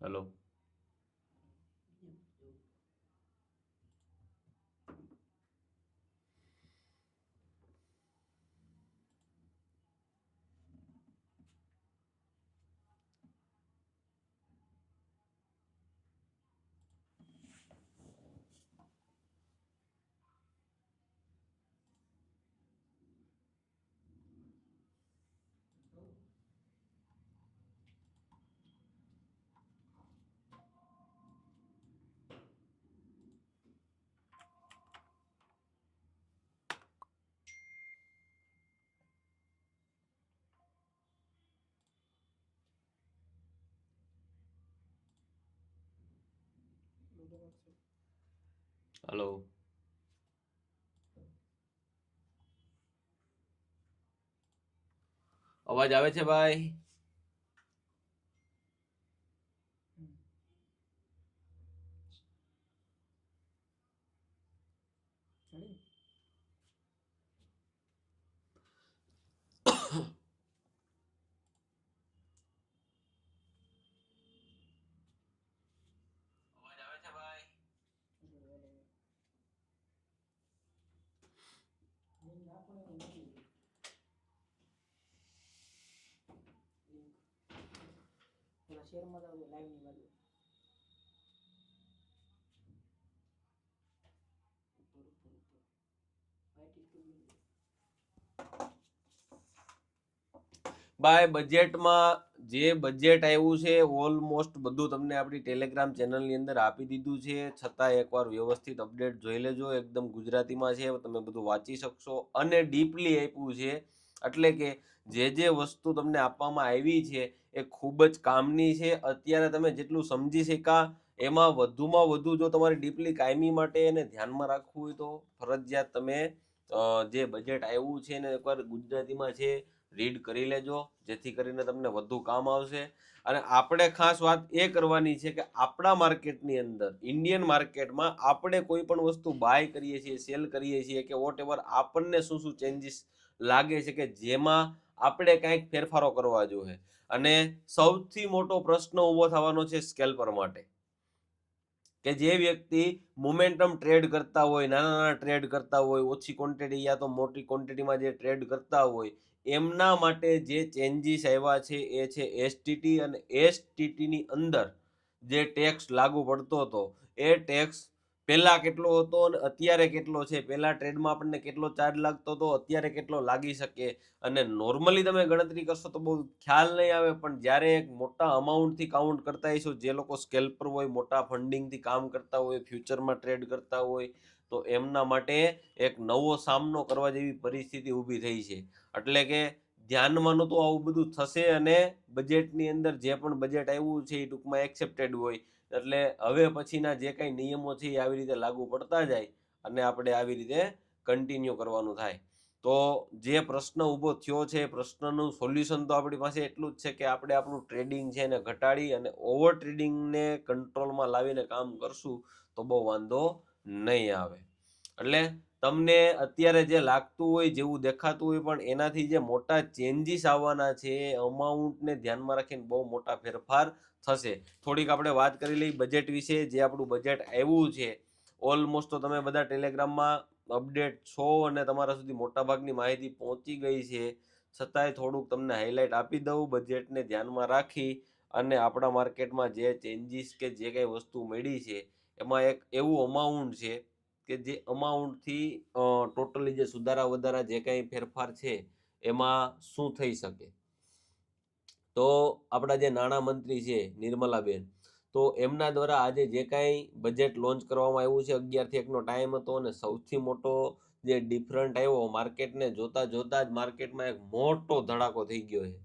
Hello hello અવાજ આવે છે ભાઈ શેરમાં તો લાઈવની બાજુ ઉપર ઉપર ઉપર વાઈટ સ્ટુડિયો બાય બજેટમાં જે બજેટ આવ્યું છે ઓલમોસ્ટ બધું તમને આપણી ટેલિગ્રામ ચેનલની અંદર આપી દીધું છે. છતાં એકવાર વ્યવસ્થિત અપડેટ જોઈ લેજો. એકદમ ગુજરાતીમાં છે, તમે બધું વાંચી શકશો. અને ડીપલી આપ્યું છે, એટલે કે જે જે વસ્તુ તમને આપવામાં આવી છે, એ ખૂબ જ કામની છે. અત્યારે તમે જેટલું સમજી શકા એમાં વધુમાં વધુ જો તમારે ડીપલી કાયમી માટે એને ધ્યાનમાં રાખવું હોય તો ફરજિયાત તમે જે બજેટ આવ્યું છે ને એકવાર ગુજરાતીમાં છે રીડ કરી લેજો, જેથી કરીને તમને વધુ કામ આવશે. અને આપણે ખાસ વાત એ કરવાની છે કે આપણા માર્કેટની અંદર ઇન્ડિયન માર્કેટમાં આપણે કોઈ પણ વસ્તુ બાય કરીએ છીએ સેલ કરીએ છીએ કે વોટ એવર આપણને શું શું ચેન્જીસ લાગે છે કે જેમાં આપણે કાંઈક ફેરફારો કરવા જોઈએ. અને સૌથી મોટો પ્રશ્ન ઊભો થવાનો છે સ્કેલ્પર માટે. કે જે વ્યક્તિ મોમેન્ટમ ટ્રેડ કરતા હોય નાના નાના ટ્રેડ કરતા હોય, ઓછી ક્વોન્ટિટી યા તો મોટી ક્વોન્ટિટીમાં જે ટ્રેડ કરતા હોય એમના માટે જે ચેન્જીસ આવ્યા છે એ છે એસટીટી અને એસટીટીની અંદર જે ટેક્સ લાગુ પડતો હતો, એ ટેક્સ પહેલાં કેટલો હતો અને અત્યારે કેટલો છે? પહેલાં ટ્રેડમાં આપણને કેટલો ચાર્જ લાગતો હતો, અત્યારે કેટલો લાગી શકે? અને નોર્મલી તમે ગણતરી કરશો તો બહુ ખ્યાલ નહીં આવે, પણ જ્યારે એક મોટા અમાઉન્ટથી કાઉન્ટ કરતા હશો જે લોકો સ્કેલ પર હોય, મોટા ફંડિંગથી કામ કરતા હોય ફ્યુચરમાં ટ્રેડ કરતા હોય તો એમના માટે એક નવો સામનો કરવા જેવી પરિસ્થિતિ ઊભી થઈ છે. એટલે કે ધ્યાનમાં તો આવું બધું થશે અને બજેટની અંદર જે પણ બજેટ આવ્યું છે એ ટૂંકમાં એક્સેપ્ટેડ હોય. એટલે હવે પછીના જે કાંઈ નિયમો છે એ આવી રીતે લાગુ પડતા જાય અને આપણે આવી રીતે કન્ટિન્યુ કરવાનું થાય. તો જે પ્રશ્ન ઊભો થયો છે એ પ્રશ્નનું સોલ્યુશન તો આપણી પાસે એટલું જ છે કે આપણે આપણું ટ્રેડિંગ છે એને ઘટાડી અને ઓવર ટ્રેડિંગને કંટ્રોલમાં લાવીને કામ કરશું તો બહુ વાંધો નહીં આવે. એટલે તમને અત્યારે જે લાગતું હોય, જેવું દેખાતું હોય, પણ એનાથી જે મોટા ચેન્જીસ આવવાના છે એ અમાઉન્ટને ધ્યાનમાં રાખીને બહુ મોટા ફેરફાર થશે. થોડીક આપણે વાત કરી લઈ બજેટ વિશે, જે આપણું બજેટ આવ્યું છે. ઓલમોસ્ટ તો તમે બધા ટેલિગ્રામમાં અપડેટ છો અને તમારા સુધી મોટાભાગની માહિતી પહોંચી ગઈ છે. છતાંય થોડુંક તમને હાઇલાઇટ આપી દઉં બજેટને ધ્યાનમાં રાખી અને આપણા માર્કેટમાં જે ચેન્જીસ કે જે કંઈ વસ્તુ મળી છે એમાં એક એવું અમાઉન્ટ છે કે જે અમાઉન્ટથી ટોટલી જે સુધારા વધારા જે કંઈ ફેરફાર છે, એમાં શું થઈ શકે? તો આપણા જે નાણાં મંત્રી છે નિર્મલાબેન, તો એમના દ્વારા આજે જે કાંઈ બજેટ લોન્ચ કરવામાં આવ્યું છે, અગિયારથી એકનો ટાઈમ હતો અને સૌથી મોટો જે ડિફરન્ટ આવ્યો માર્કેટને જોતા જોતા જ માર્કેટમાં એક મોટો ધડાકો થઈ ગયો છે.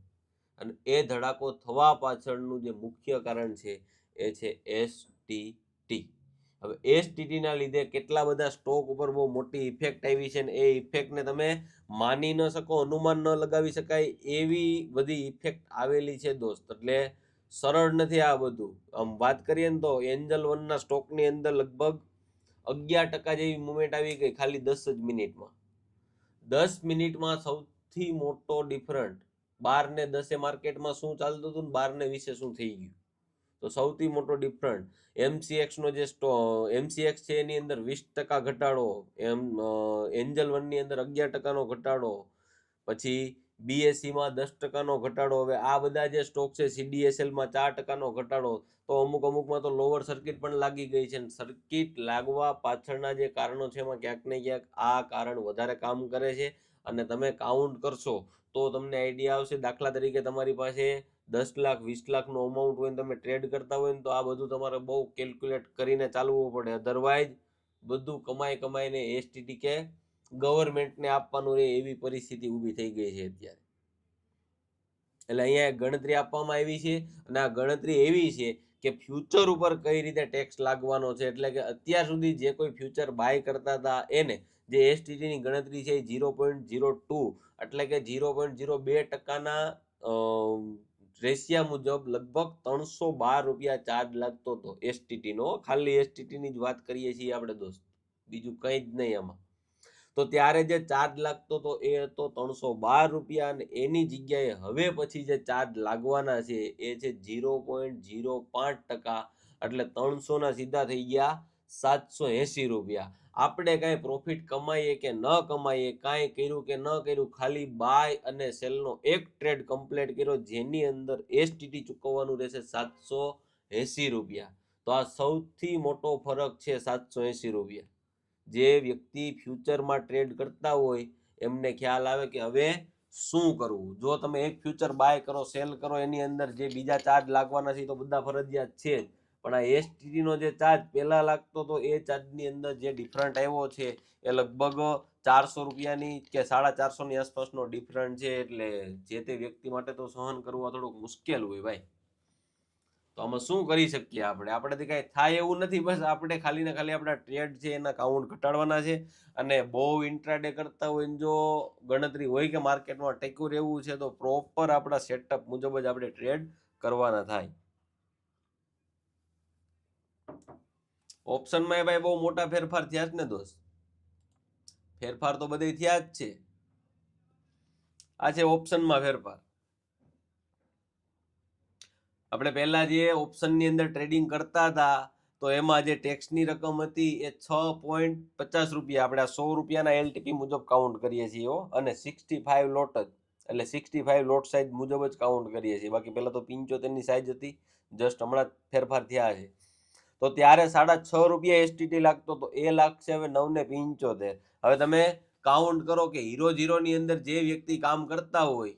અને એ ધડાકો થવા પાછળનું જે મુખ્ય કારણ છે, એ છે એસટીટી હવે એસટીટીના લીધે કેટલા બધા સ્ટોક ઉપર બહુ મોટી ઇફેક્ટ આવી છે ને એ ઇફેક્ટને તમે માની ન શકો, અનુમાન ન લગાવી શકાય એવી બધી ઇફેક્ટ આવેલી છે દોસ્ત. એટલે સરળ નથી આ બધું. આમ વાત કરીએ ને તો એન્જલ વનના સ્ટોકની અંદર લગભગ અગિયાર ટકા જેવી મુવમેન્ટ આવી ગઈ ખાલી દસ જ મિનિટમાં. દસ મિનિટમાં સૌથી મોટો ડિફરન્ટ બાર ને દસે માર્કેટમાં શું ચાલતું હતું ને બાર ને વીસે શું થઈ ગયું? તો સૌથી મોટો ડિફરન્ટ એમસીએક્સનો જે સ્ટો એમસીએક્સ છે એની અંદર વીસ ટકા ઘટાડો, એમ એન્જલ વનની અંદર અગિયાર ટકાનો ઘટાડો, પછી બીએસસીમાં દસ ટકાનો ઘટાડો, હવે આ બધા જે સ્ટોક છે સીડીએસએલમાં ચાર ટકાનો ઘટાડો, તો અમુક અમુકમાં તો લોવર સર્કિટ પણ લાગી ગઈ છે સર્કિટ લાગવા પાછળના જે કારણો છે એમાં ક્યાંક ને ક્યાંક આ કારણ વધારે કામ કરે છે. અને તમે કાઉન્ટ કરશો તો તમને આઈડિયા આવશે. દાખલા તરીકે તમારી પાસે દસ લાખ, વીસ લાખનું અમાઉન્ટ હોય તમે ટ્રેડ કરતા હોય ને તો આ બધું તમારે બહુ કેલ્ક્યુલેટ કરીને ચાલવું પડે. અધરવાઇઝ બધું કમાઈ કમાઈને એસટીટી કે ગવર્મેન્ટને આપવાનું રહે એવી પરિસ્થિતિ ઊભી થઈ ગઈ છે અત્યારે. એટલે અહીંયા ગણતરી આપવામાં આવી છે અને આ ગણતરી એવી છે કે ફ્યુચર ઉપર કઈ રીતે ટેક્સ લાગવાનો છે. એટલે કે અત્યાર સુધી જે કોઈ ફ્યુચર બાય કરતા હતા એને, જે એસટીટીની ગણતરી છે એ ઝીરો પોઈન્ટ ઝીરો ટુ એટલે કે ઝીરો પોઈન્ટ ઝીરો બે ટકાના રેશિયા મુજબ લગભગ ત્રણસો બાર રૂપિયા ચાર્જ લાગતો હતો એસટીટીનો ખાલી એસટીટીની જ વાત કરીએ છીએ આપણે દોસ્ત. બીજું કંઈ જ નહીં આમાં. તો ત્યારે જે ચાર્જ લાગતો હતો એ હતો ત્રણસો બાર રૂપિયા અને એની જગ્યાએ હવે પછી જે ચાર્જ લાગવાના છે એ છે ઝીરો પોઈન્ટ ઝીરો પાંચ ટકા. એટલે ત્રણસોના સીધા થઈ ગયા સાતસો એંસી રૂપિયા. આપણે કાંઈ પ્રોફિટ કમાઈએ કે ન કમાઈએ, કાંઈ કર્યું કે ન કર્યું, ખાલી બાય અને સેલનો એક ટ્રેડ કમ્પ્લીટ કર્યો, જેની અંદર એસટીટી ચૂકવવાનું રહેશે સાતસો એંસી રૂપિયા. તો આ સૌથી મોટો ફરક છે સાતસો એંસી રૂપિયા. જે વ્યક્તિ ફ્યુચરમાં ટ્રેડ કરતા હોય, એમને ખ્યાલ આવે કે હવે શું કરવું? જો તમે એક ફ્યુચર બાય કરો સેલ કરો, એની અંદર જે બીજા ચાર્જ લાગવાના છે તો બધા ફરજિયાત છે જ. પણ આ એસટીડીનો જે ચાર્જ પહેલાં લાગતો તો એ ચાર્જની અંદર જે ડિફરન્ટ આવ્યો છે, એ લગભગ ચારસો રૂપિયાની કે સાડા ચારસોની આસપાસનો ડિફરન્ટ છે, એટલે જે તે વ્યક્તિ માટે તો સહન કરવું થોડુંક મુશ્કેલ હોય ભાઈ. તો આમાં શું કરી શકીએ આપણે? આપણેથી કાંઈ થાય એવું નથી, બસ આપણે ખાલી ને ખાલી આપણા ટ્રેડ છે એના કાઉન્ટ ઘટાડવાના છે અને બહુ ઇન્ટ્રાડે કરતા હોય જો ગણતરી હોય કે માર્કેટમાં ટેક્યું રહેવું છે તો પ્રોપર આપણા સેટઅપ મુજબ જ આપણે ટ્રેડ કરવાના થાય. ઓપ્શનમાં એ ભાઈ બહુ મોટા ફેરફાર થયા જ ને દોસ્ત. ફેરફાર તો બધે થયા જ છે. આ છે ઓપ્શનમાં ફેરફાર. આપણે પહેલા જે ઓપ્શનની અંદર ટ્રેડિંગ કરતા હતા, તો એમાં જે ટેક્સની રકમ હતી એ છ પોઈન્ટ પચાસ રૂપિયા, આપણે સો રૂપિયાના એલટીપી મુજબ કાઉન્ટ કરીએ છીએ અને સિક્સટી ફાઈવ લોટ જ, એટલે સિક્સટી ફાઈવ લોટ સાઇઝ મુજબ જ કાઉન્ટ કરીએ છીએ. બાકી પહેલાં તો પંચોતેરની સાઇઝ હતી જસ્ટ હમણાં ફેરફાર થયા છે. તો ત્યારે સાડા છ રૂપિયા એસટીટી લાગતો તો એ લાગશે હવે નવ ને પંચોતેર. હવે તમે કાઉન્ટ કરો કે હીરો જીરોની અંદર જે વ્યક્તિ કામ કરતા હોય,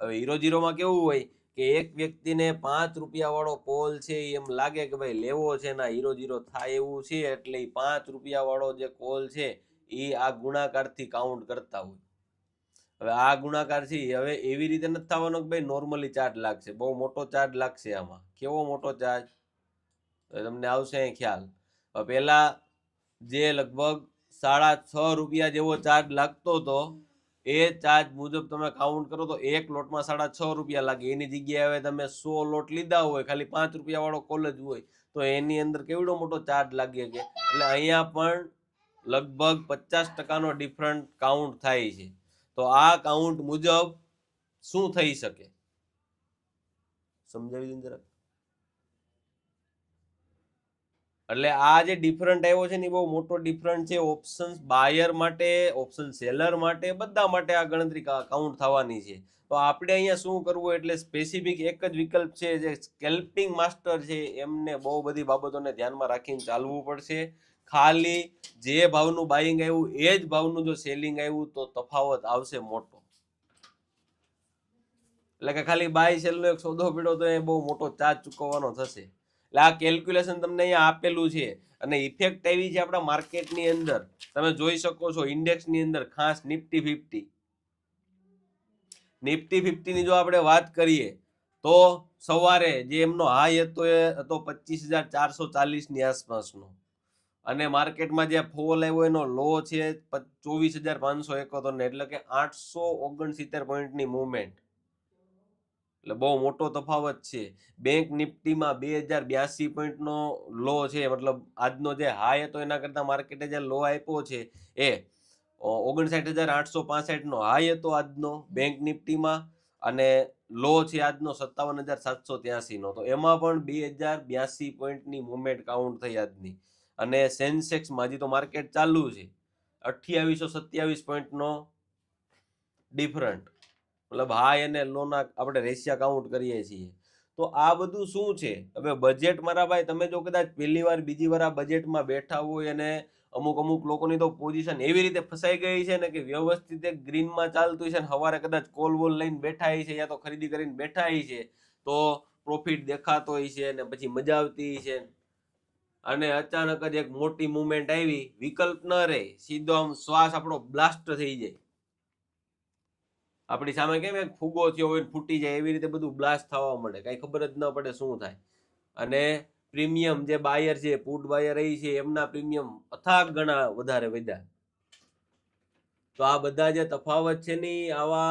હવે હીરો જીરોમાં કેવું હોય કે એક વ્યક્તિને પાંચ રૂપિયાવાળો પોલ છે એમ લાગે કે ભાઈ લેવો છે ના હીરો જીરો થાય એવું છે એટલે પાંચ રૂપિયાવાળો જે કોલ છે એ આ ગુણાકારથી કાઉન્ટ કરતા હોય. હવે આ ગુણાકાર છે હવે એવી રીતે નથી થવાનો કે ભાઈ નોર્મલી ચાર્જ લાગશે. બહુ મોટો ચાર્જ લાગશે આમાં. કેવો મોટો ચાર્જ તમને આવશે અહીં ખ્યાલ. પહેલાં જે લગભગ સાડા છ રૂપિયા જેવો ચાર્જ લાગતો હતો, એ ચાર્જ મુજબ તમે કાઉન્ટ કરો તો એક લોટમાં સાડા છ રૂપિયા લાગે. એની જગ્યાએ હવે તમે સો લોટ લીધા હોય, ખાલી પાંચ રૂપિયાવાળો કોલેજ હોય, તો એની અંદર કેવડો મોટો ચાર્જ લાગે છે? એટલે અહીંયા પણ લગભગ પચાસ ટકાનો ડિફરન્ટ કાઉન્ટ થાય છે. તો આ કાઉન્ટ મુજબ શું થઈ શકે? સમજાવી દઉં જરાક એટલે આ જે ડિફરન્ટ આવ્યો છે ને એ બહુ મોટો ડિફરન્ટ છે. ઓપ્શન્સ બાયર માટે ઓપ્શન સેલર માટે, બધા માટે આ ગણતરી કાઉન્ટ થવાની છે. તો આપણે અહીંયા શું કરવું એટલે સ્પેસિફિક એક જ વિકલ્પ છે જે સ્કેલ્પિંગ માસ્ટર છે, એમને બહુ બધી બાબતોને ધ્યાનમાં રાખીને ચાલવું પડશે. ખાલી જે ભાવનું બાઇંગ આવ્યું, એ જ ભાવનું જો સેલિંગ આવ્યું, તો તફાવત આવશે મોટો. એટલે કે ખાલી બાય સેલનો એક સોદો પીડો તો એ બહુ મોટો ચાર્જ ચૂકવવાનો થશે. એટલે આ કેલ્ક્યુલેશન તમને અહીંયા આપેલું છે. અને ઇફેક્ટ આવી છે આપણા માર્કેટની અંદર. તમે જોઈ શકો છો ઇન્ડેક્સની અંદર ખાસ નિફ્ટી ફિફ્ટી નિફ્ટી ફિફ્ટીની જો આપણે વાત કરીએ, તો સવારે જે એમનો હાઈ હતો એ હતો પચીસ હજાર ચારસો ચાલીસની આસપાસનો. અને માર્કેટમાં જે ફોલ આવ્યો એનો લો છે ચોવીસ હજાર પાંચસો એકોતેર ને એટલે કે આઠસો ઓગણસિત્તેર પોઈન્ટની મુવમેન્ટ એટલે બહુ મોટો તફાવત છે. બેંક નિફ્ટીમાં બે હજાર બ્યાસી પોઈન્ટનો લો છે. મતલબ આજનો જે હાઈ હતો, એના કરતાં માર્કેટે જે લો આપ્યો છે, એ ઓગણસાઠ હજાર આઠસો પાસઠનો હાઈ હતો આજનો બેંક નિફ્ટીમાં અને લો છે આજનો સત્તાવન હજાર સાતસો ત્યાસીનો તો એમાં પણ બે હજાર બ્યાસી પોઈન્ટની મુવમેન્ટ કાઉન્ટ થઈ આજની. અને સેન્સેક્સમાં હજી તો માર્કેટ ચાલુ છે. અઠ્યાવીસો સત્યાવીસ પોઈન્ટનો ડિફરન્ટ મતલબ હાઈ અને લોના આપણે રેશિયા કાઉન્ટ કરીએ છીએ. તો આ બધું શું છે? હવે બજેટ મારા ભાઈ, તમે જો કદાચ પહેલી વાર બીજી વાર આ બજેટમાં બેઠા હોય અને અમુક અમુક લોકોની તો પોઝિશન એવી રીતે ફસાઈ ગઈ છે ને કે વ્યવસ્થિત ગ્રીનમાં ચાલતું છે ને સવારે કદાચ કોલ વોલ લઈને બેઠા છે યા તો ખરીદી કરીને બેઠા છે તો પ્રોફિટ દેખાતો હોય છે ને પછી મજા આવતી છે અને અચાનક જ એક મોટી મુવમેન્ટ આવી. વિકલ્પ ન રહે. સીધો આમ શ્વાસ આપણો બ્લાસ્ટ થઈ જાય. આપણી સામે કેમ એક ફૂગો થયો હોય ફૂટી જાય, એવી રીતે બધું બ્લાસ્ટ થવા મળે કાંઈ ખબર જ ન પડે શું થાય. અને પ્રીમિયમ જે બાયર છે પુટ બાયર રહી છે, એમના પ્રીમિયમ અથાગ ગણા વધારે વધ્યા. તો આ બધા જે તફાવત છે ને આવા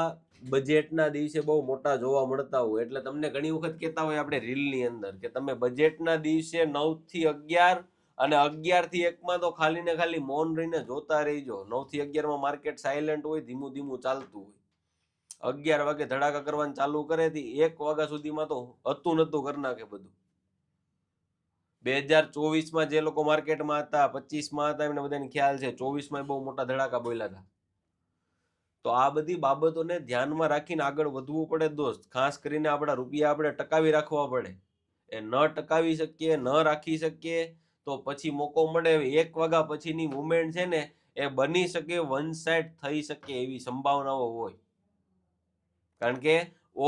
બજેટના દિવસે બહુ મોટા જોવા મળતા હોય. એટલે તમને ઘણી વખત કહેતા હોય આપણે રીલની અંદર કે તમે બજેટના દિવસે નવથી અગિયાર અને અગિયારથી એકમાં તો ખાલી ને ખાલી મૌન રહીને જોતા રહીજો. નવથી અગિયારમાં માર્કેટ સાયલન્ટ હોય, ધીમું ધીમું ચાલતું હોય. અગિયાર વાગે ધડાકા કરવાનું ચાલુ કરે થી એક વાગ્યા સુધીમાં તો હતું નતું કરી નાખે બધું. બે હજાર ચોવીસમાં જે લોકો માર્કેટમાં હતા, પચીસમાં હતા, એમને બધાને ખ્યાલ છે, ચોવીસમાં બહુ મોટા ધડાકા બોલ્યા હતા તો આ બધી બાબતોને ધ્યાનમાં રાખીને આગળ વધવું પડે દોસ્ત, ખાસ કરીને આપણા રૂપિયા આપણે ટકાવી રાખવા પડે. એ ન ટકાવી શકીએ, ન રાખી શકીએ, તો પછી મોકો મળે. એક વાગ્યા પછીની મુવમેન્ટ છે ને, એ બની શકે વન સાઇડ થઈ શકે એવી સંભાવનાઓ હોય. કારણ કે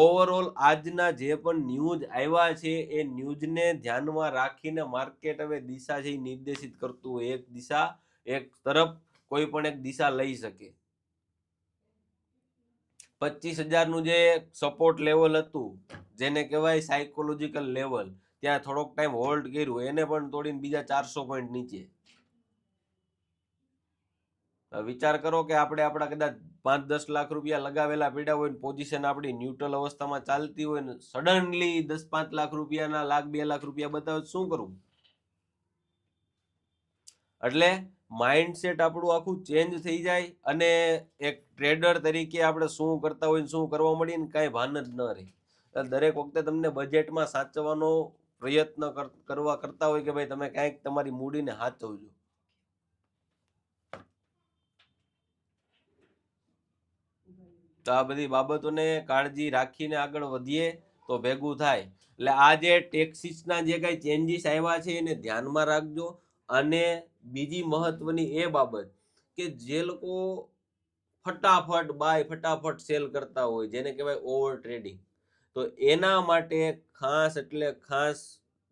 ઓવરઓલ આજના જે પણ ન્યૂઝ આવ્યા છે, એ ન્યૂઝને ધ્યાનમાં રાખીને માર્કેટ હવે દિશા છે ઈ નિર્દેશિત કરતું હોય. એક દિશા, એક તરફ કોઈ પણ એક દિશા લઈ શકે. પચીસ હજારનું જે સપોર્ટ લેવલ હતું, જેને કહેવાય સાયકોલોજીકલ લેવલ ત્યાં થોડોક ટાઈમ હોલ્ડ કર્યું. એને પણ તોડીને બીજા ચારસો પોઈન્ટ નીચે. વિચાર કરો કે આપણે આપણા કદાચ પાંચ દસ લાખ રૂપિયા લગાવેલા પીડા હોય ને પોઝિશન આપણી ન્યુટ્રલ અવસ્થામાં ચાલતી હોય ને સડનલી દસ પાંચ લાખ રૂપિયાના લાખ, બે લાખ રૂપિયા બતાવે શું કરવું એટલે માઇન્ડસેટ આપણું આખું ચેન્જ થઈ જાય અને એક ટ્રેડર તરીકે આપણે શું કરતા હોય શું કરવા મળીએ ને કાંઈ ભાન જ ન રહે. દરેક વખતે તમને બજેટમાં સાચવવાનો પ્રયત્ન કરવા કરતા હોય કે ભાઈ તમે કાંઈક તમારી મૂડીને સાચવજો. તો આ બધી બાબતોને કાળજી રાખીને આગળ વધીએ તો ભેગું થાય. એટલે આ જે ટેક્સીસના જે કાંઈ ચેન્જીસ આવ્યા છે એને ધ્યાનમાં રાખજો. અને બીજી મહત્વની એ બાબત કે જે લોકો ફટાફટ બાય ફટાફટ સેલ કરતા હોય, જેને કહેવાય ઓવર ટ્રેડિંગ તો એના માટે ખાસ એટલે ખાસ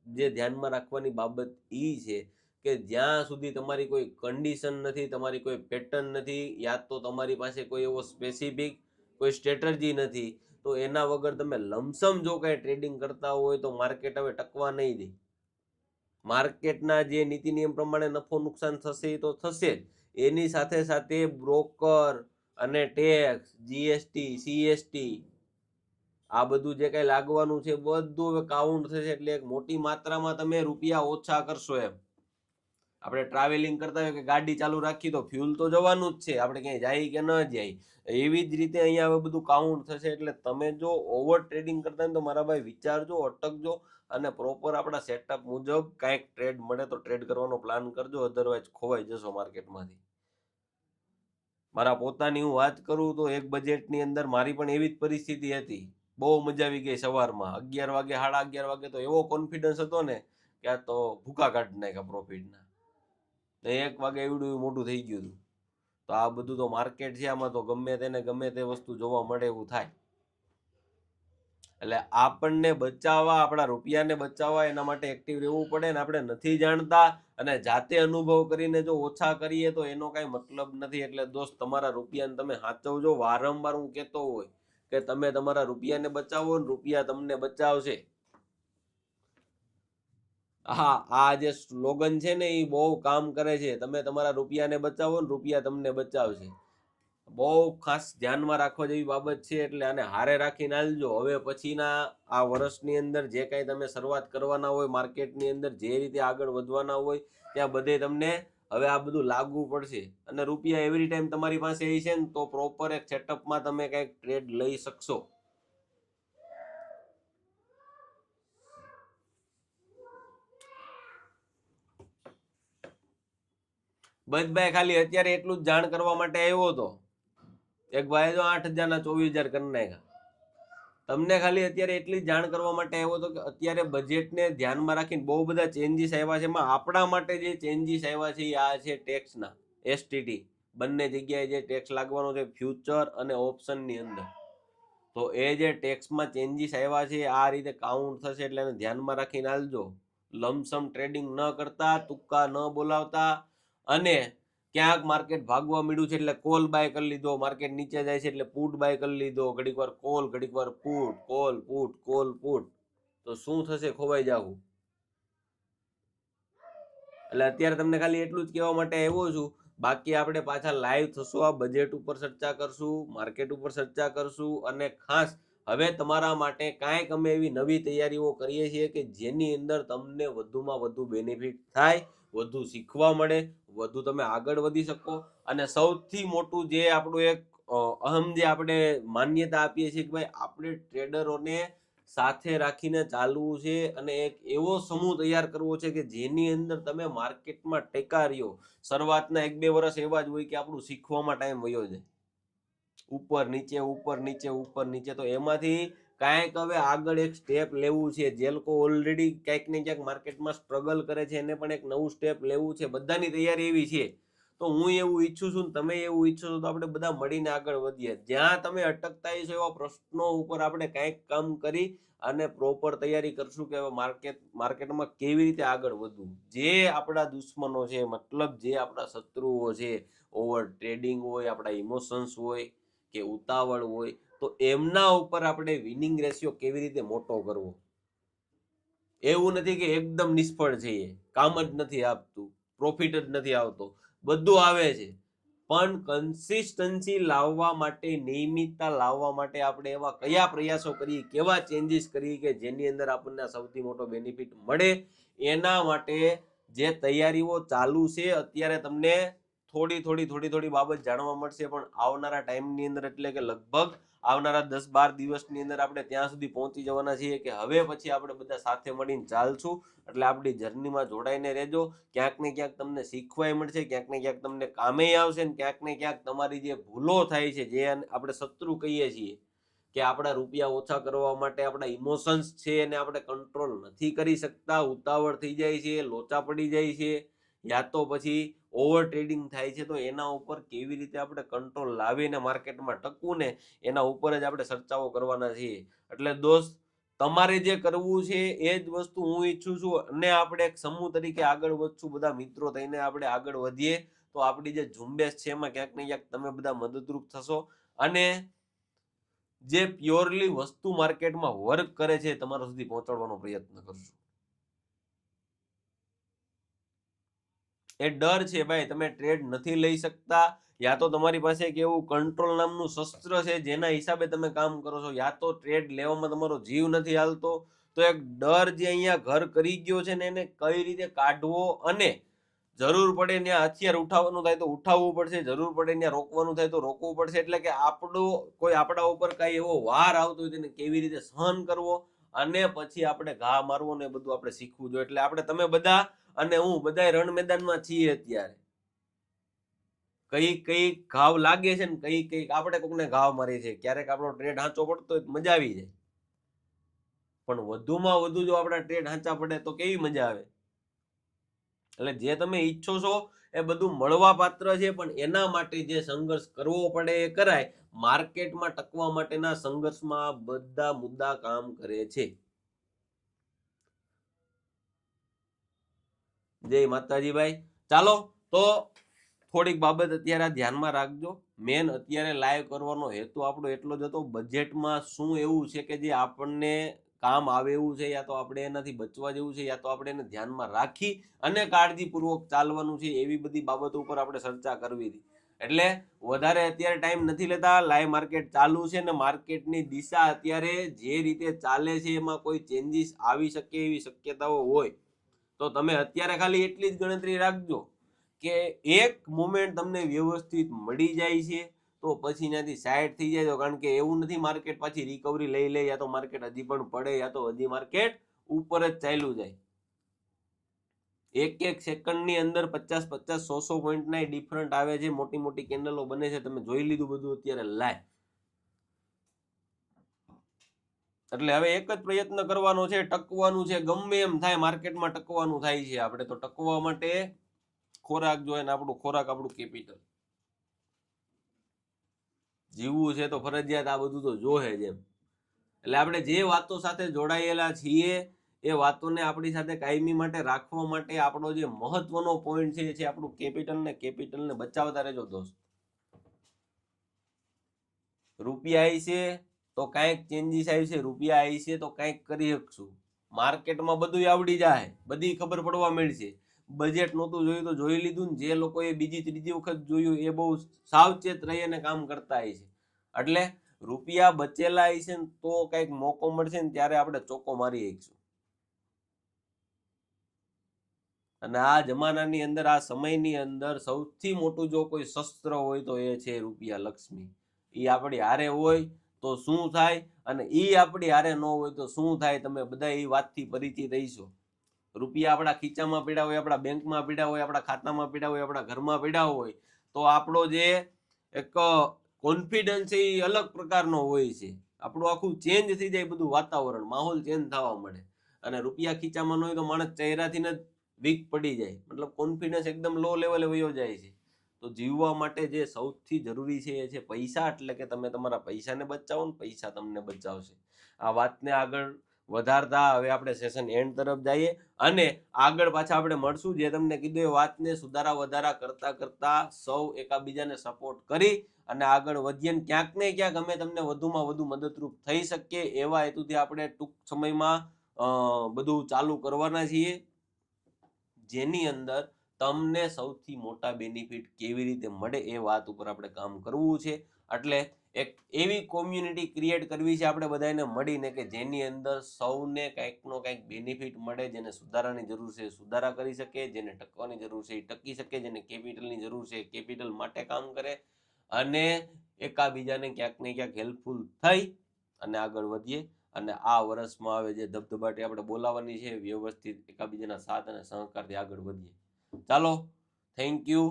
જે ધ્યાનમાં રાખવાની બાબત એ છે કે જ્યાં સુધી તમારી કોઈ કન્ડિશન નથી, તમારી કોઈ પેટર્ન નથી, યા તો તમારી પાસે કોઈ એવો સ્પેસિફિક કોઈ સ્ટ્રેટર્જી નથી, તો એના વગર તમે લમસમ જો કાંઈ ટ્રેડિંગ કરતા હોય તો માર્કેટ હવે ટકવા નહીં દે. માર્કેટના જે નીતિ નિયમ પ્રમાણે નફો નુકસાન થશે તો થશે જ. એની સાથે સાથે બ્રોકર અને ટેક્સ જીએસટી સીએસટી આ બધું જે કાંઈ લાગવાનું છે, બધું હવે કાઉન્ટ થશે એટલે એક મોટી માત્રામાં તમે રૂપિયા ઓછા કરશો એમ. આપણે ટ્રાવેલિંગ કરતા હોય કે ગાડી ચાલુ રાખી તો ફ્યુલ તો જવાનું જ છે. આપણે ક્યાંય જાય કે ન જાય. એવી જ રીતે અહીંયા હવે બધું કાઉન્ટ થશે એટલે તમે જો ઓવર ટ્રેડિંગ કરતા હોય તો મારા ભાઈ વિચારજો, અટકજો અને પ્રોપર આપણા સેટઅપ મુજબ કાંઈક ટ્રેડ મળે તો ટ્રેડ કરવાનો પ્લાન કરજો. અધરવાઇઝ ખોવાઈ જશો માર્કેટમાંથી મારા પોતાની હું વાત કરું તો એક બજેટની અંદર મારી પણ એવી જ પરિસ્થિતિ હતી. બહુ મજા આવી ગઈ સવારમાં. અગિયાર વાગે, સાડા અગિયાર વાગે તો એવો કોન્ફિડન્સ હતો ને કે આ તો ભૂકા કાઢી નાખ્યા પ્રોફિટના ને એક વાગે એવડું મોટું થઈ ગયું હતું. તો આ બધું તો માર્કેટ છે આમાં તો ગમે તેને ગમે તે વસ્તુ જોવા મળે એવું થાય. એટલે આપણને બચાવવા, આપણા રૂપિયાને બચાવવા એના માટે એક્ટિવ રહેવું પડે ને આપણે નથી જાણતા અને જાતે અનુભવ કરીને જો ઓછા કરીએ તો એનો કાંઈ મતલબ નથી. એટલે દોસ્ત, તમારા રૂપિયાને તમે સાચવજો વારંવાર હું કહેતો હોય કે તમે તમારા રૂપિયાને બચાવો ને રૂપિયા તમને બચાવશે. હા, આ જે સ્લોગન છે ને એ બહુ કામ કરે છે. તમે તમારા રૂપિયાને બચાવો ને, રૂપિયા તમને બચાવશે. બહુ ખાસ ધ્યાનમાં રાખવા જેવી બાબત છે, એટલે આને હારે રાખીને હાલજો હવે પછીના આ વર્ષની અંદર જે કાંઈ તમે શરૂઆત કરવાના હોય, માર્કેટની અંદર જે રીતે આગળ વધવાના હોય, ત્યાં બધે તમને હવે આ બધું લાગવું પડશે. અને રૂપિયા એવરી ટાઈમ તમારી પાસે એ છે ને, તો પ્રોપર એક સેટઅપમાં તમે કંઈક ટ્રેડ લઈ શકશો. બચભાઈ ખાલી અત્યારે એટલું જ જાણ કરવા માટે આવ્યો હતો. એક ભાઈ જો આઠ હજારના ચોવીસ હજાર કરી નાખ્યા. તમને ખાલી અત્યારે એટલી જાણ કરવા માટે આવ્યો હતો કે અત્યારે બજેટને ધ્યાનમાં રાખીને બહુ બધા ચેન્જીસ આવ્યા છે. એમાં આપણા માટે જે ચેન્જીસ આવ્યા છે એ આ છે ટેક્સના એસટીટી બંને જગ્યાએ જે ટેક્સ લાગવાનો છે ફ્યુચર અને ઓપ્શનની અંદર. તો એ જે ટેક્સમાં ચેન્જીસ આવ્યા છે આ રીતે કાઉન્ટ થશે એટલે એને ધ્યાનમાં રાખીને હાલજો. લમસમ ટ્રેડિંગ ન કરતા, તુક્કા ન બોલાવતા અને ક્યાંક માર્કેટ ભાગવા મળ્યું છે એટલે કોલ બાય કરી લીધો માર્કેટ નીચે જાય છે એટલે પુટ બાય કરી લીધો. ઘડીક વાર કોલ ઘડીક વાર put call put call put તો શું થશે ખોવાઈ જાવું એટલે અત્યારે તમને ખાલી એટલું જ કહેવા માટે આવ્યો છું. બાકી આપણે પાછા લાઈવ થશું, આ બજેટ ઉપર ચર્ચા કરશું માર્કેટ ઉપર ચર્ચા કરશું અને ખાસ હવે તમારા માટે કાંઈક અમે એવી નવી તૈયારીઓ કરીએ છીએ કે જેની અંદર તમને વધુમાં વધુ બેનિફિટ થાય. વધુ શીખવા મળે, વધુ તમે આગળ વધી શકો. અને સૌથી મોટું જે આપણું એક અહમ જે આપણે માન્યતા આપીએ છીએ કે ભાઈ આપણે ટ્રેડરોને સાથે રાખીને ચાલવું છે અને એક એવો સમૂહ તૈયાર કરવો છે કે જેની અંદર તમે માર્કેટમાં ટેકા રહ્યો. શરૂઆતના એક બે વર્ષ એવા જ હોય કે આપણું શીખવામાં ટાઈમ વયો જાય. ઉપર નીચે ઉપર નીચે ઉપર નીચે. તો એમાંથી કાંઈક હવે આગળ એક સ્ટેપ લેવું છે. જે લોકો ઓલરેડી ક્યાંક ને ક્યાંક માર્કેટમાં સ્ટ્રગલ કરે છે, એને પણ એક નવું સ્ટેપ લેવું છે. બધાની તૈયારી એવી છે. તો હું એવું ઈચ્છું છું તમે એવું ઈચ્છો છો તો આપણે બધા મળીને આગળ વધીએ. જ્યાં તમે અટકતા છો એવા પ્રશ્નો ઉપર આપણે કાંઈક કામ કરી અને પ્રોપર તૈયારી કરશું કે હવે માર્કેટ માર્કેટમાં કેવી રીતે આગળ વધવું. જે આપણા દુશ્મનો છે, મતલબ જે આપણા શત્રુઓ છે ઓવર ટ્રેડિંગ હોય, આપણા ઇમોશન્સ હોય, કે ઉતાવળ હોય તો એમના ઉપર આપણે વિનિંગ રેશિયો કેવી રીતે મોટો કરવો? એવું નથી કે એકદમ નિષ્ફળ જઈએ, કામ જ નથી આપતું પ્રોફિટ જ નથી આવતો, બધું આવે છે. પણ કન્સિસ્ટન્સી લાવવા માટે, નિયમિતતા લાવવા માટે આપણે એવા કયા પ્રયાસો કરીએ, કેવા ચેન્જીસ કરીએ કે જેની અંદર આપણને સૌથી મોટો બેનિફિટ મળે? એના માટે જે તૈયારીઓ ચાલુ છે, અત્યારે તમને થોડી થોડી થોડી થોડી બાબત જાણવા મળશે, પણ આવનારા ટાઈમની અંદર એટલે કે લગભગ આવનારા દસ બાર દિવસની અંદર આપણે ત્યાં સુધી પહોંચી જવાના છીએ કે હવે પછી આપણે બધા સાથે મળીને ચાલશું. એટલે આપણી જર્નીમાં જોડાઈને રહેજો. ક્યાંક ને ક્યાંક તમને શીખવાય મળશે, ક્યાંક ને ક્યાંક તમને કામે આવશે ને ક્યાંક ને ક્યાંક તમારી જે ભૂલો થાય છે, જે આપણે શત્રુ કહીએ છીએ કે આપણા રૂપિયા ઓછા કરવા માટે આપણા ઇમોશન્સ છે એને આપણે કંટ્રોલ નથી કરી શકતા, ઉતાવળ થઈ જાય છે, લોચા પડી જાય છે. યા તો પછી ઓવર ટ્રેડિંગ થાય છે, તો એના ઉપર કેવી રીતે આપણે કંટ્રોલ લાવીને માર્કેટમાં ટકવું ને એના ઉપર જ આપણે ચર્ચાઓ કરવાના છીએ. એટલે દોસ્ત, તમારે જે કરવું છે એ જ વસ્તુ હું ઈચ્છું છું અને આપણે એક સમૂહ તરીકે આગળ વધશું, બધા મિત્રો થઈને આપણે આગળ વધીએ, તો આપણી જે ઝુંબેશ છે એમાં ક્યાંક ને ક્યાંક તમે બધા મદદરૂપ થશો. અને જે પ્યોરલી વસ્તુ માર્કેટમાં વર્ક કરે છે તમારા સુધી પહોંચાડવાનો પ્રયત્ન કરશું. એ ડર છે ભાઈ, તમે ટ્રેડ નથી લઈ શકતા, યા તો તમારી પાસે એક એવું કંટ્રોલ નામનું શસ્ત્ર છે જેના હિસાબે તમે કામ કરો છો, યા તો ટ્રેડ લેવામાં તમારો જીવ નથી હાલતો. તો એક ડર જે અહીંયા ઘર કરી ગયો છે ને એને કઈ રીતે કાઢવો અને જરૂર પડે ત્યાં હથિયાર ઉઠાવવાનું થાય તો ઉઠાવવું પડશે, જરૂર પડે ત્યાં રોકવાનું થાય તો રોકવું પડશે, એટલે કે આપણું કોઈ આપણા ઉપર કાંઈ એવો વાર આવતો હોય તેને કેવી રીતે સહન કરવો અને પછી આપણે ઘા મારવો ને બધું આપણે શીખવું જોઈએ. એટલે આપણે તમે બધા અને હું બધા રણ મેદાનમાં છીએ અત્યારે. કઈ કઈ ઘાવ લાગે છે ને કઈ કઈ આપણે કોકને ઘાવ મારીએ છે ક્યારેક આપણો ટ્રેડ હાંચો પડતો હોય મજા આવી જાય. પણ વધુમાં વધુ જો આપણા ટ્રેડ હાંચા પડે તો કેવી મજા આવે? એટલે જે તમે ઈચ્છો છો એ બધું મળવા પાત્ર છે, પણ એના માટે જે સંઘર્ષ કરવો પડે એ કરાય. માર્કેટમાં ટકવા માટેના સંઘર્ષમાં બધા મુદ્દા કામ કરે છે. જય માતાજી ભાઈ ચાલો, તો થોડીક બાબત અત્યારે ધ્યાનમાં રાખજો. મેન અત્યારે લાઈવ કરવાનો હેતુ આપણો એટલો જ હતો બજેટમાં શું એવું છે કે જે આપણને કામ આવે એવું છે યા તો આપણે એનાથી બચવા જેવું છે, યા તો આપણે એને ધ્યાનમાં રાખી અને કાળજીપૂર્વક ચાલવાનું છે, એવી બધી બાબતો ઉપર આપણે ચર્ચા કરવી હતી. એટલે વધારે અત્યારે ટાઈમ નથી લેતા લાઈવ માર્કેટ ચાલુ છે ને માર્કેટની દિશા અત્યારે જે રીતે ચાલે છે, એમાં કોઈ ચેન્જીસ આવી શકે એવી શક્યતાઓ હોય તો તમે અત્યારે ખાલી એટલી જ ગણતરી રાખજો કે એક મુમેન્ટ તમને વ્યવસ્થિત મળી જાય છે, તો પછી ત્યાંથી સાઈડ થઈ જાય તો કારણ કે એવું નથી માર્કેટ પાછી રિકવરી લઈ લે, યા તો માર્કેટ હજી પણ પડે, યા તો હજી માર્કેટ ઉપર જ ચાલ્યું જાય. એક એક સેકન્ડની અંદર પચાસ પચાસ સો સો પોઈન્ટના ડિફરન્ટ આવે છે. મોટી મોટી કેન્ડલો બને છે. તમે જોઈ લીધું બધું અત્યારે લાઈવ એટલે હવે એક જ પ્રયત્ન કરવાનો છે, ટકવાનું છે, ગમે એમ થાય માર્કેટમાં ટકવાનું થાય છે. આપણે તો ટકવા માટે ખોરાક જોઈએ ને આપણું ખોરાક આપણું કેપિટલ જીવવું છે તો ફરજિયાત આ બધું તો જોહે જ એમ. એટલે આપણે જે વાતો સાથે જોડાયેલા છીએ, એ વાતોને આપણી સાથે કાયમી માટે રાખવા માટે આપણો જે મહત્વનો પોઈન્ટ છે, એ છે આપણું કેપિટલ ને કેપિટલ ને બચાવતા રહેજો દોસ્ત. રૂપિયા છે તો કાંઈક ચેન્જીસ આવી છે, રૂપિયા આવી છે, તો કાંઈક કરી શકશું. માર્કેટમાં બધું આવડી જાય, બધી ખબર પડવા મળશે બજેટ નહોતું જોયું તો જોઈ લીધું જે લોકોએ બીજી ત્રીજી વખત જોયું એ બહુ સાવચેત રહીને કામ કરતા હોય છે. એટલે રૂપિયા બચેલા છે ને તો કંઈક મોકો મળશે ને ત્યારે આપણે ચોકો મારી શકીશું. અને આ જમાનાની અંદર, આ સમયની અંદર સૌથી મોટું જો કોઈ શસ્ત્ર હોય તો એ છે રૂપિયા લક્ષ્મી. એ આપણી હારે હોય તો શું થાય? અને એ આપણી હારે ન હોય તો શું થાય? તમે બધા એ વાતથી પરિચિત રહીશો. રૂપિયા આપણા ખીચામાં પીડા હોય, આપણા બેંકમાં પીડા હોય, આપણા ખાતામાં પીડા હોય, આપણા ઘરમાં પીડા હોય, તો આપણો જે એક કોન્ફિડન્સ એ અલગ પ્રકારનો હોય છે. આપણું આખું ચેન્જ થઈ જાય બધું વાતાવરણ, માહોલ ચેન્જ થવા મળે અને રૂપિયા ખીચામાં ન હોય તો માણસ ચહેરાથી જ વીક પડી જાય. મતલબ કોન્ફિડન્સ એકદમ લો લેવલે વયો જાય છે. તો જીવવા માટે જે સૌથી જરૂરી છે એ છે પૈસા, એટલે કે તમે તમારા પૈસાને બચાવો ને પૈસા તમને બચાવશે. આ વાતને આગળ વધારતા હવે આપણે સેશન એન્ડ તરફ જઈએ અને આગળ પાછા આપણે મળશું. જે તમને કીધું એ વાતને સુધારા વધારા કરતા કરતા સૌ એકાબીજાને સપોર્ટ કરી અને આગળ વધીએ ને ક્યાંક ને ક્યાંક અમે તમને વધુમાં વધુ મદદરૂપ થઈ શકીએ એવા હેતુથી આપણે ટૂંક સમયમાં બધું ચાલુ કરવાના છીએ. જેની અંદર તમને સૌથી મોટા બેનિફિટ કેવી રીતે મળે એ વાત ઉપર આપણે કામ કરવું છે. એટલે એક એવી કોમ્યુનિટી ક્રિએટ કરવી છે આપણે બધાને મળીને કે જેની અંદર સૌને કંઈકનો કંઈક બેનિફિટ મળે, જેને સુધારાની જરૂર છે સુધારા કરી શકે, જેને ટકવાની જરૂર છે એ ટકી શકે, જેને કેપિટલની જરૂર છે કેપિટલ માટે કામ કરે અને એકાબીજાને ક્યાંક ને ક્યાંક હેલ્પફુલ થઈ અને આગળ વધીએ. અને આ વર્ષમાં આવે જે ધબધબાટી આપણે બોલાવવાની છે વ્યવસ્થિત એકાબીજાના સાથ અને સહકારથી આગળ વધીએ. ચાલો થેન્ક યુ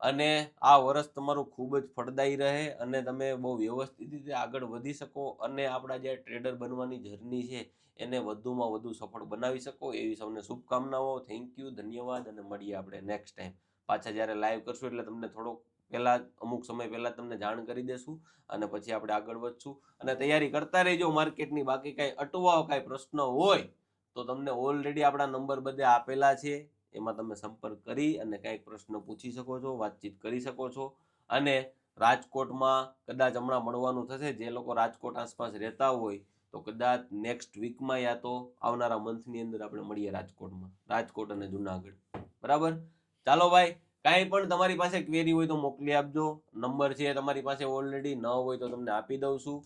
અને આ વર્ષ તમારું ખૂબ જ ફળદાયી રહે અને તમે બહુ વ્યવસ્થિત રીતે આગળ વધી શકો અને આપણા જે ટ્રેડર બનવાની જર્ની છે, એને વધુમાં વધુ સફળ બનાવી શકો. એવી સૌને શુભકામનાઓ. થેન્ક યુ ધન્યવાદ અને મળીએ આપણે નેક્સ્ટ ટાઈમ પાછા જ્યારે લાઈવ કરશું એટલે તમને થોડોક પહેલાં, અમુક સમય પહેલાં તમને જાણ કરી દેશું અને પછી આપણે આગળ વધશું. અને તૈયારી કરતા રહેજો, માર્કેટની બાકી કાંઈ અટવાઓ, કાંઈ પ્રશ્ન હોય તો તમને ઓલરેડી આપણા નંબર બધે આપેલા છે. એમાં તમે સંપર્ક કરી અને કાંઈક પ્રશ્ન પૂછી શકો છો, વાતચીત કરી શકો છો. અને રાજકોટમાં કદાચ હમણાં મળવાનું થશે, જે લોકો રાજકોટ આસપાસ રહેતા હોય, તો કદાચ નેક્સ્ટ વીકમાં યા તો આવનારા મંથની અંદર આપણે મળીએ રાજકોટમાં. રાજકોટ અને જુનાગઢ. બરાબર? ચાલો ભાઈ, કાંઈ પણ તમારી પાસે ક્વેરી હોય તો મોકલી આપજો. નંબર છે તમારી પાસે ઓલરેડી ન હોય તો તમને આપી દઉં છું.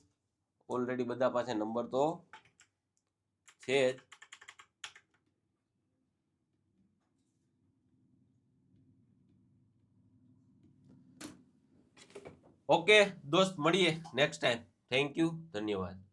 ઓલરેડી બધા પાસે નંબર તો છે જ. ઓકે દોસ્ત મળીએ નેક્સ્ટ ટાઈમ થેન્ક યુ ધન્યવાદ